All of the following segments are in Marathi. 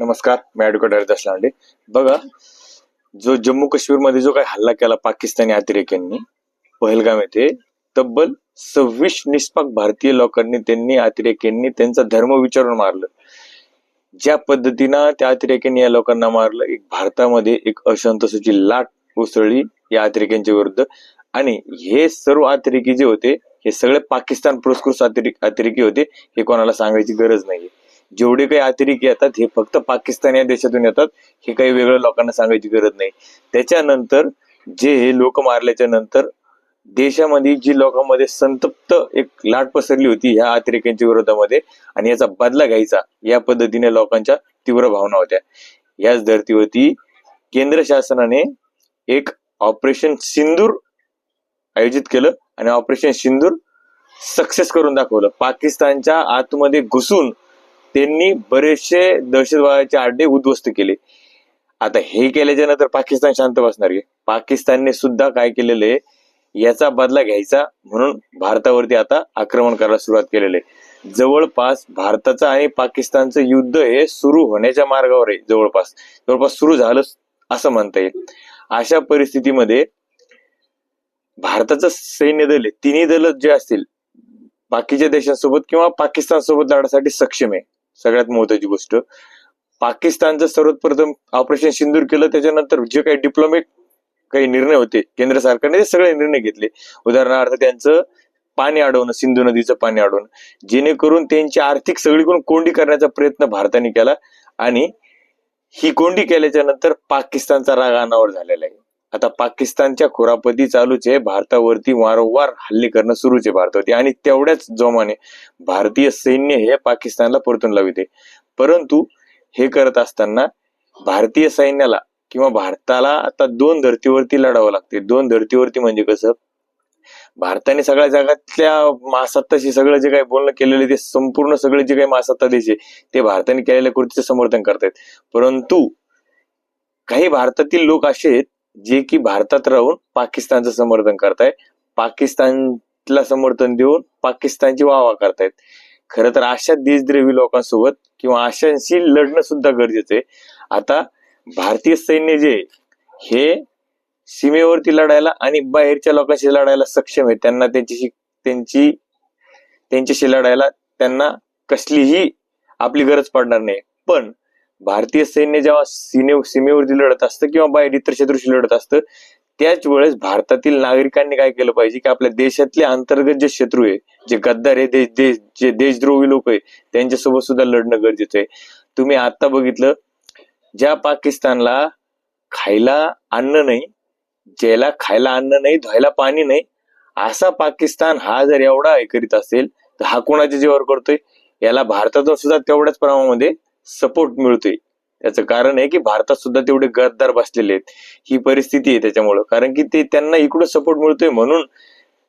नमस्कार मी ऍडव्होकेट हरिदास लांडे. बघा जो जम्मू काश्मीरमध्ये जो काही हल्ला केला पाकिस्तानी अतिरेक्यांनी पहलगाम येथे तब्बल सव्वीस निष्पाक भारतीय लोकांनी त्यांनी अतिरेक्यांनी त्यांचा धर्म विचारून मारलं. ज्या पद्धतीनं त्या अतिरेक्यांनी या लोकांना मारलं एक भारतामध्ये एक असंतोषाची लाट उसळली या अतिरेक्यांच्या विरुद्ध. आणि हे सर्व अतिरेकी जे होते हे सगळे पाकिस्तान पुरस्कृत अतिरेक अतिरेकी होते हे कोणाला सांगायची गरज नाहीये. जेवढे काही अतिरेकी येतात हे फक्त पाकिस्तान या देशातून येतात. हे काही वेगळं लोकांना सांगायची गरज नाही. त्याच्यानंतर जे हे लोक मारल्याच्या नंतर देशामध्ये जी लोकांमध्ये संतप्त एक लाट पसरली होती ह्या अतिरेक्यांच्या विरोधामध्ये आणि याचा बदला घ्यायचा या पद्धतीने लोकांच्या तीव्र भावना होत्या. याच धर्तीवरती केंद्र शासनाने एक ऑपरेशन सिंदूर आयोजित केलं आणि ऑपरेशन सिंदूर सक्सेस करून दाखवलं. पाकिस्तानच्या आतमध्ये घुसून त्यांनी बरेचसे दहशतवादाचे आड्डे उद्ध्वस्त केले. आता हे केल्याच्यानंतर पाकिस्तान शांत बसणार आहे. पाकिस्तानने सुद्धा काय केलेलं आहे? याचा बदला घ्यायचा म्हणून भारतावरती आता आक्रमण करायला सुरुवात केलेली आहे. जवळपास भारताचं आणि पाकिस्तानचं युद्ध हे सुरू होण्याच्या मार्गावर आहे जवळपास. जवळपास सुरू झालं असं म्हणता येईल. अशा परिस्थितीमध्ये भारताचं सैन्य दल आहे तिन्ही दल जे असतील बाकीच्या देशांसोबत किंवा पाकिस्तान सोबत लढण्यासाठी सक्षम आहे. सगळ्यात महत्वाची गोष्ट. पाकिस्तानचं सर्वप्रथम ऑपरेशन सिंदूर केलं त्याच्यानंतर जे काही डिप्लोमेट काही निर्णय होते केंद्र सरकारने सगळे निर्णय घेतले. उदाहरणार्थ त्यांचं पाणी अडवणं सिंधू नदीचं पाणी अडवणं. जेणेकरून त्यांची आर्थिक सगळीकडून कोंडी करण्याचा प्रयत्न भारताने केला आणि ही कोंडी केल्याच्यानंतर पाकिस्तानचा राग अनावर झालेला आहे. आता पाकिस्तानच्या खुरापती चालूच आहे. भारतावरती वारंवार हल्ले करणं सुरूच आहे भारतावरती. आणि तेवढ्याच जोमाने भारतीय सैन्य हे पाकिस्तानला परतून लाविते. परंतु हे करत असताना भारतीय सैन्याला किंवा भारताला आता दोन धर्तीवरती लढावं लागते. दोन धर्तीवरती म्हणजे कसं? भारताने सगळ्या जगातल्या महासत्ताशी सगळं जे काही बोलणं केलेले ते संपूर्ण सगळे जे काही महासत्ता देश आहे ते भारताने केलेल्या कृतीचं समर्थन करतायत. परंतु काही भारतातील लोक असे आहेत जे की भारतात राहून पाकिस्तानचं समर्थन करताय. पाकिस्तानला समर्थन देऊन पाकिस्तानची वाहवा करतायत. खरं तर अशा देशद्रेवी लोकांसोबत किंवा अशांशी लढणं सुद्धा गरजेचं आहे. आता भारतीय सैन्य जे हे सीमेवरती लढायला आणि बाहेरच्या लोकांशी लढायला सक्षम आहे. त्यांना त्यांच्याशी त्यांची त्यांच्याशी लढायला त्यांना कसलीही आपली गरज पडणार नाही. पण भारतीय सैन्य जेव्हा सीमे सीमेवरती लढत असतं किंवा बाहेर इतर शत्रूशी लढत असतं त्याच वेळेस भारतातील नागरिकांनी काय केलं पाहिजे की आपल्या देशातले अंतर्गत जे शत्रू आहे जे गद्दार आहे देश देश जे देशद्रोही लोक आहे त्यांच्यासोबत सुद्धा लढणं गरजेचं आहे. तुम्ही आता बघितलं ज्या पाकिस्तानला खायला अन्न नाही ज्याला खायला अन्न नाही धुवायला पाणी नाही असा पाकिस्तान हा जर एवढा करीत असेल तर हा कोणाच्या जीवावर करतोय? याला भारतातून सुद्धा तेवढ्याच प्रमाणामध्ये सपोर्ट मिळतोय. त्याचं कारण आहे की भारतात सुद्धा तेवढे गद्दार बसलेले आहेत. ही परिस्थिती आहे त्याच्यामुळं. कारण की ते त्यांना इकडं सपोर्ट मिळतोय म्हणून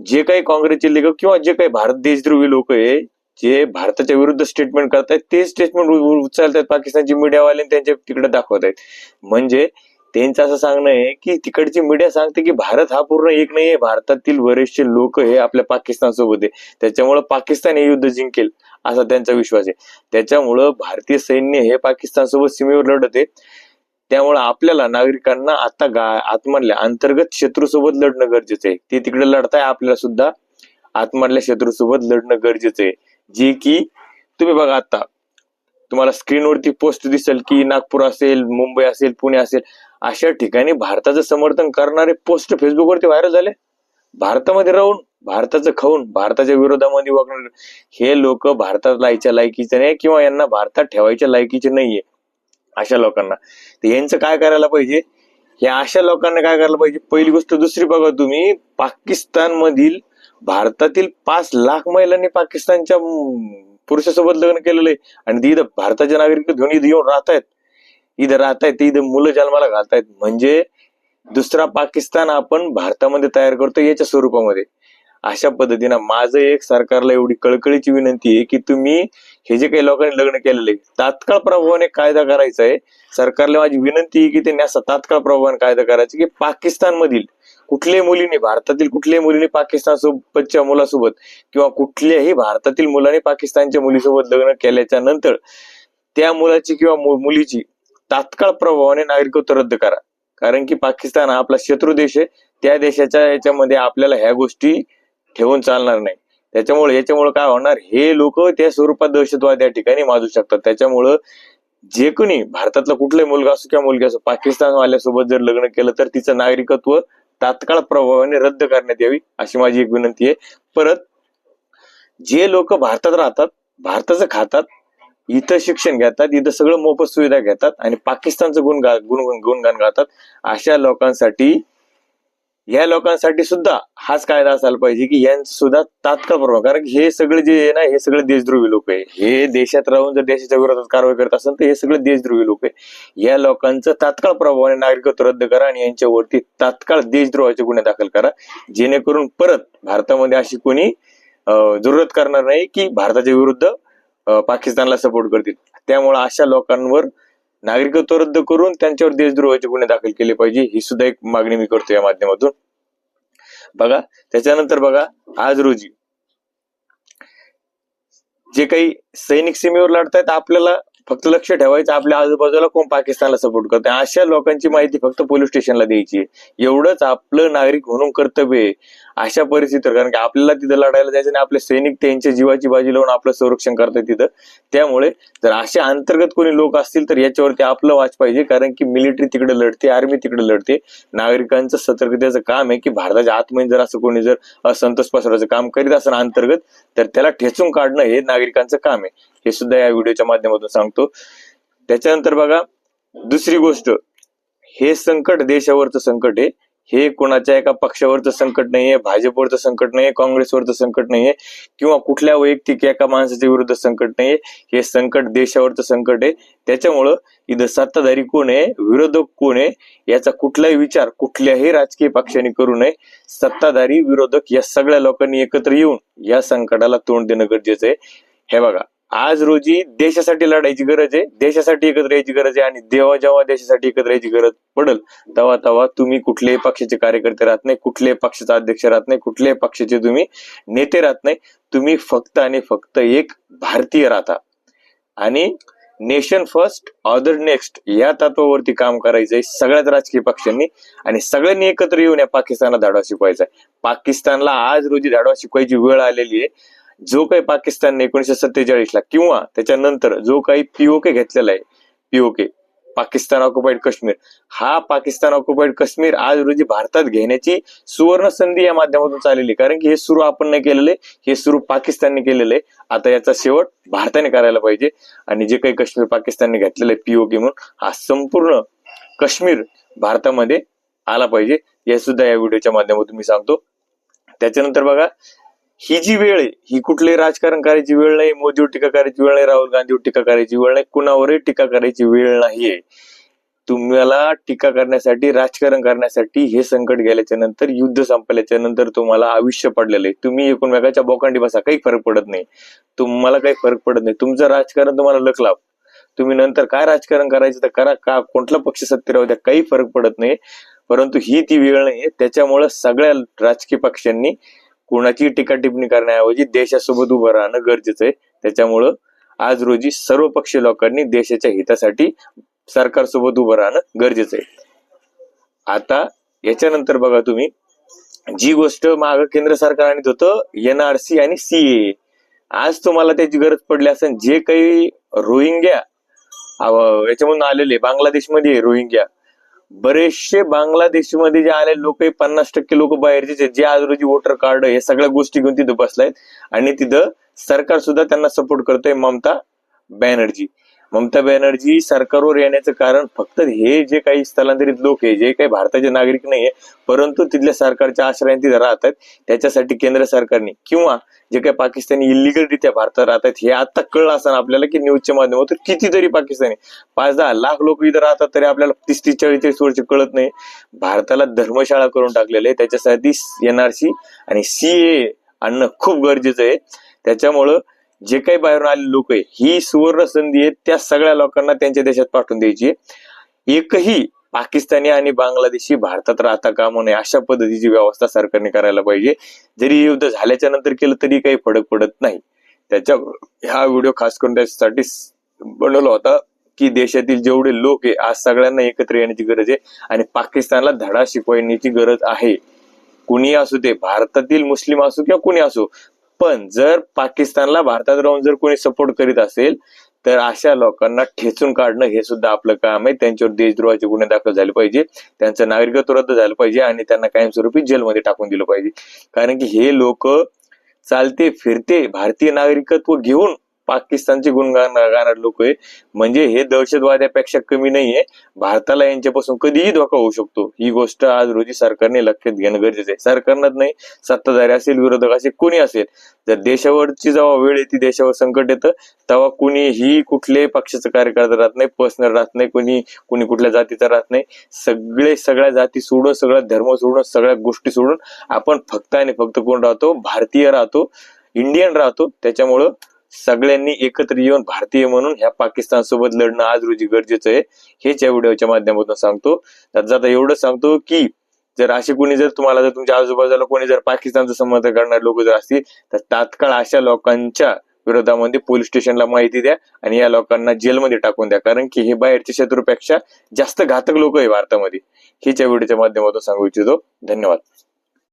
जे काही काँग्रेसचे लेखक किंवा जे काही भारत देशद्रोही लोक आहे जे भारताच्या विरुद्ध स्टेटमेंट करतायत ते स्टेटमेंट उचलतात पाकिस्तानची मीडियावाले त्यांच्या तिकडे दाखवत आहेत म्हणजे त्यांचं असं सांगणं आहे की तिकडची मीडिया सांगते की भारत हा पूर्ण एक नाहीये. भारतातील बरेचसे लोक हे आपल्या पाकिस्तान सोबत आहे. त्याच्यामुळं पाकिस्तान हे युद्ध जिंकेल असा त्यांचा विश्वास आहे. त्याच्यामुळं भारतीय सैन्य हे पाकिस्तान सोबत सीमेवर लढत आहे. त्यामुळं आपल्याला नागरिकांना आता गा आतमधल्या अंतर्गत शत्रूसोबत लढणं गरजेचं आहे. ते तिकडे लढताय आपल्याला सुद्धा आतमधल्या शत्रूसोबत लढणं गरजेचं आहे. जे की तुम्ही बघा आता तुम्हाला स्क्रीनवरती पोस्ट दिसेल की नागपूर असेल मुंबई असेल पुणे असेल अशा ठिकाणी भारताचं समर्थन करणारे पोस्ट फेसबुकवरती व्हायरल झाले. भारतामध्ये राहून भारताचं खाऊन भारताच्या विरोधामध्ये वागणार हे लोक भारतात लायच्या लायकीचे नाही किंवा यांना भारतात ठेवायच्या लायकीचे नाहीये अशा लोकांना. तर यांचं काय करायला पाहिजे? हे अशा लोकांना काय करायला पाहिजे? पहिली गोष्ट दुसरी बघा तुम्ही पाकिस्तान मधील भारतातील पाच लाख महिलांनी पाकिस्तानच्या पुरुषासोबत लग्न केलेलं आहे आणि इथं भारताचे नागरिक घेऊन इथं येऊन राहतायत. इथं राहतायत ते इथं मुलं जन्माला घालतायत. म्हणजे दुसरा पाकिस्तान आपण भारतामध्ये तयार करतो याच्या स्वरूपामध्ये. अशा पद्धतीनं माझं एक सरकारला एवढी कळकळीची विनंती आहे की तुम्ही हे जे काही लोकांनी लग्न केलेलं आहे तात्काळ प्रभावाने कायदा करायचा आहे सरकारला माझी विनंती आहे की त्यांनी असा तात्काळ प्रभावाने कायदा करायचा की पाकिस्तान मधील कुठल्याही मुलीने भारतातील कुठल्याही मुलीने पाकिस्तान सोबतच्या मुलासोबत किंवा कुठल्याही भारतातील मुलाने पाकिस्तानच्या मुलीसोबत लग्न केल्याच्यानंतर त्या मुलाची किंवा मुलीची तात्काळ प्रभावाने नागरिकत्व रद्द करा. कारण की पाकिस्तान हा आपला शत्रू देश आहे. त्या देशाच्या याच्यामध्ये आपल्याला ह्या गोष्टी ठेवून चालणार नाही. त्याच्यामुळे याच्यामुळे काय होणार? हे लोक त्या स्वरूपात दहशतवाद या ठिकाणी माजू शकतात. त्याच्यामुळं जे कोणी भारतातला कुठलाही मुलगा असो किंवा मुलगी असो पाकिस्तान वाल्यासोबत जर लग्न केलं तर तिचं नागरिकत्व तात्काळ प्रभावाने रद्द करण्यात यावी अशी माझी एक विनंती आहे. परत जे लोक भारतात राहतात भारताचं खातात इथं शिक्षण घेतात इथं सगळं मोफत सुविधा घेतात आणि पाकिस्तानचं गुण गा- गुण गुणगान गातात अशा लोकांसाठी या लोकांसाठी सुद्धा हाच कायदा असायला पाहिजे की यांचं सुद्धा तात्काळ प्रभाव कारण की हे सगळे जे आहे ना हे सगळे देशद्रोही लोक आहे. हे देशात राहून जर देशाच्या विरोधात कारवाई करत असेल तर हे सगळे देशद्रोही लोक आहे. या लोकांचं तात्काळ प्रभावाने नागरिकत्व रद्द करा आणि यांच्यावरती तात्काळ देशद्रोहाचे गुन्हे दाखल करा. जेणेकरून परत भारतामध्ये अशी कोणी जरुरत जरूरत करणार नाही की भारताच्या विरुद्ध पाकिस्तानला सपोर्ट करतील. त्यामुळे अशा लोकांवर नागरिकत्व रद्द करून त्यांच्यावर देशद्रोहाचे गुन्हे दाखल केले पाहिजे ही सुद्धा एक मागणी मी करतो या माध्यमातून. बघा त्याच्यानंतर बघा आज रोजी जे काही सैनिक सीमेवर लढतायत आपल्याला फक्त लक्ष ठेवायचं आपल्या आजूबाजूला कोण पाकिस्तानला सपोर्ट करते अशा लोकांची माहिती फक्त पोलीस स्टेशनला द्यायची एवढंच आपलं नागरिक म्हणून कर्तव्य आहे. अशा परिस्थितीवर कारण की आपल्याला तिथं लढायला जायचं आणि आपले सैनिक त्यांच्या जीवाची बाजी लावून आपलं संरक्षण करतात तिथं. त्यामुळे जर असे अंतर्गत कोणी लोक असतील तर याच्यावरती आपलं वाच पाहिजे. कारण की मिलिटरी तिकडे लढते आर्मी तिकडे लढते. नागरिकांचं सतर्कतेचं काम आहे की भारताच्या आतमध्ये जर असं कोणी जर असंतोष पसरवायचं काम करीत असं अंतर्गत तर त्याला ठेचून काढणं हे नागरिकांचं काम आहे. हे सुद्धा या व्हिडिओच्या माध्यमातून सांगतो. त्याच्यानंतर बघा दुसरी गोष्ट हे संकट देशावरचं संकट आहे. हे कोणाच्या एका पक्षावरचं संकट नाहीये भाजपवरचं संकट नाहीये काँग्रेसवरचं संकट नाहीये किंवा कुठल्या वैयक्तिक एका माणसाच्या विरुद्ध संकट नाहीये हे संकट देशावरचं संकट आहे. त्याच्यामुळं इथं सत्ताधारी कोण आहे विरोधक कोण आहे याचा कुठलाही विचार कुठल्याही राजकीय पक्षाने करू नये. सत्ताधारी विरोधक या सगळ्या लोकांनी एकत्र येऊन या संकटाला तोंड देणं गरजेचं आहे. हे बघा आज रोजी देशासाठी लढायची गरज आहे देशासाठी एकत्र यायची गरज आहे आणि जेव्हा जेव्हा देशासाठी एकत्र यायची गरज पडेल तेव्हा तेव्हा तुम्ही कुठल्याही पक्षाचे कार्यकर्ते राहत नाही कुठल्याही पक्षाचा अध्यक्ष राहत नाही कुठल्याही पक्षाचे तुम्ही नेते राहत नाही तुम्ही फक्त आणि फक्त एक भारतीय राहता. आणि नेशन फर्स्ट ऑदर नेक्स्ट या तत्वावरती काम करायचंय सगळ्याच राजकीय पक्षांनी आणि सगळ्यांनी एकत्र येऊन या पाकिस्तानला धाडवा शिकवायचा आहे पाकिस्तानला आज रोजी धाडवा शिकवायची वेळ आलेली आहे. जो काही पाकिस्तानने एकोणीशे सत्तेचाळीस ला किंवा त्याच्यानंतर जो काही पीओके घेतलेला आहे पीओके पाकिस्तान ऑक्युपाईड काश्मीर हा पाकिस्तान ऑक्युपाईड काश्मीर आज रोजी भारतात घेण्याची सुवर्ण संधी या माध्यमातून चाललेली कारण की हे सुरू आपण नाही केलेले हे सुरू पाकिस्तानने केलेले आता याचा शेवट भारताने करायला पाहिजे. आणि जे काही काश्मीर पाकिस्तानने घेतलेलं आहे पीओके म्हणून हा संपूर्ण काश्मीर भारतामध्ये आला पाहिजे. हे सुद्धा या व्हिडिओच्या माध्यमातून मी सांगतो. त्याच्यानंतर बघा ही जी वेळ आहे ही कुठलीही राजकारण करायची वेळ नाही मोदीवर टीका करायची वेळ नाही राहुल गांधीवर टीका करायची वेळ नाही कुणावरही टीका करायची वेळ नाहीये तुम्हाला टीका करण्यासाठी राजकारण करण्यासाठी हे संकट गेल्याच्यानंतर युद्ध संपल्याच्या नंतर तुम्हाला आयुष्य पडलेलं आहे. तुम्ही एकूणमेकाच्या बोकांडी बसा काही फरक पडत नाही. तुम्हाला काही फरक पडत नाही. तुमचं राजकारण तुम्हाला लक लाभ तुम्ही नंतर काय राजकारण करायचं तर करा का कोणता पक्ष सत्तेवर राहू द्या काही फरक पडत नाही. परंतु ही ती वेळ नाहीये त्याच्यामुळे सगळ्या राजकीय पक्षांनी कोणाची टीका टिप्पणी करण्याऐवजी देशासोबत उभं राहणं गरजेचं आहे. त्याच्यामुळं आज रोजी सर्व पक्षीय लोकांनी देशाच्या हितासाठी सरकारसोबत उभं राहणं गरजेचं आहे. आता याच्यानंतर बघा तुम्ही जी गोष्ट माग केंद्र सरकार आणत होतं एनआरसी आणि सीए आज तुम्हाला त्याची गरज पडली असेल जे काही रोहिंग्या याच्यामधून आलेले बांगलादेशमध्ये रोहिंग्या बरेचसे बांगलादेशमध्ये जे आले लोक पन्नास टक्के लोक बाहेरचे जे आज रोजी वोटर कार्ड हे सगळ्या गोष्टी घेऊन तिथं बसलायत. आणि तिथं सरकार सुद्धा त्यांना सपोर्ट करतोय ममता बॅनर्जी ममता बॅनर्जी सरकारवर येण्याचं कारण फक्त हे जे काही स्थलांतरित लोक आहे जे काही भारताचे नागरिक नाहीये परंतु तिथल्या सरकारच्या आश्रयाने तिथे राहतात त्याच्यासाठी केंद्र सरकारने किंवा जे काही पाकिस्तानी इलिगलरित्या भारतात राहतात हे आता कळलं असताना आपल्याला की न्यूजच्या माध्यमातून कितीतरी पाकिस्तानी. पाच दहा लाख लोक इथं राहतात तरी आपल्याला तीस तीस चाळीस चाळीस वर्ष कळत नाही. भारताला धर्मशाळा करून टाकलेलं आहे त्याच्यासाठी एनआरसी आणि सीए आणणं खूप गरजेचं आहे. त्याच्यामुळं जे काही बाहेरून आलेले लोक आहे ही सुवर्ण संधी आहे त्या सगळ्या लोकांना त्यांच्या देशात पाठवून द्यायची एकही पाकिस्तानी आणि बांगलादेशी भारतात राहता कामू नये अशा पद्धतीची व्यवस्था सरकारने करायला पाहिजे. जरी युद्ध झाल्याच्यानंतर केलं तरी काही फरक पडत नाही. त्याच्या हा व्हिडिओ खास करून त्याच्यासाठी बनवला होता की देशातील जेवढे लोक आहे आज सगळ्यांना एकत्र येण्याची गरज आहे आणि पाकिस्तानला धडा शिकवण्याची गरज आहे. कुणी असू दे भारतातील मुस्लिम असो किंवा कुणी असो पण जर पाकिस्तानला भारतात राहून जर कोणी सपोर्ट करीत असेल तर अशा लोकांना ठेचून काढणं हे सुद्धा आपलं काम आहे. त्यांच्यावर देशद्रोहाचे गुन्हे दाखल झाले पाहिजे. त्यांचं नागरिकत्व रद्द झालं पाहिजे आणि त्यांना कायमस्वरूपी जेलमध्ये टाकून दिलं पाहिजे. कारण की हे लोक चालते फिरते भारतीय नागरिकत्व घेऊन पाकिस्तानचे गुणगान गाणार लोक आहे. म्हणजे हे दहशतवाद्यापेक्षा कमी नाहीये. भारताला यांच्यापासून कधीही धोका होऊ शकतो. ही गोष्ट आज रोजी सरकारने लक्षात घेणं गरजेचं आहे. सरकारनंच नाही सत्ताधारी असेल विरोधक असेल कोणी असेल जर देशावरची जेव्हा वेळ येते देशावर संकट येतं तेव्हा कुणीही कुठल्याही पक्षाचं कार्यकर्ता राहत नाही पर्सनल राहत नाही कोणी कुणी कुठल्या जातीचा राहत नाही. सगळे सगळ्या जाती सोडून सगळा धर्म सोडून सगळ्या गोष्टी सोडून आपण फक्त आणि फक्त कोण राहतो? भारतीय राहतो. इंडियन राहतो. त्याच्यामुळं सगळ्यांनी एकत्र येऊन भारतीय म्हणून ह्या पाकिस्तान सोबत लढणं आज रोजी गरजेचं आहे. हेच या व्हिडिओच्या माध्यमातून सांगतो. त्यात जाता एवढं सांगतो की जर असे कोणी जर तुम्हाला जर तुमच्या आजूबाजूला कोणी जर पाकिस्तानचं समर्थन करणारे लोक जर असतील तर तात्काळ अशा लोकांच्या विरोधामध्ये पोलीस स्टेशनला माहिती द्या आणि या लोकांना जेलमध्ये टाकून द्या. कारण की हे बाहेरच्या शत्रूपेक्षा जास्त घातक लोक आहे भारतामध्ये. हेच या व्हिडिओच्या माध्यमातून सांगू इच्छितो. धन्यवाद.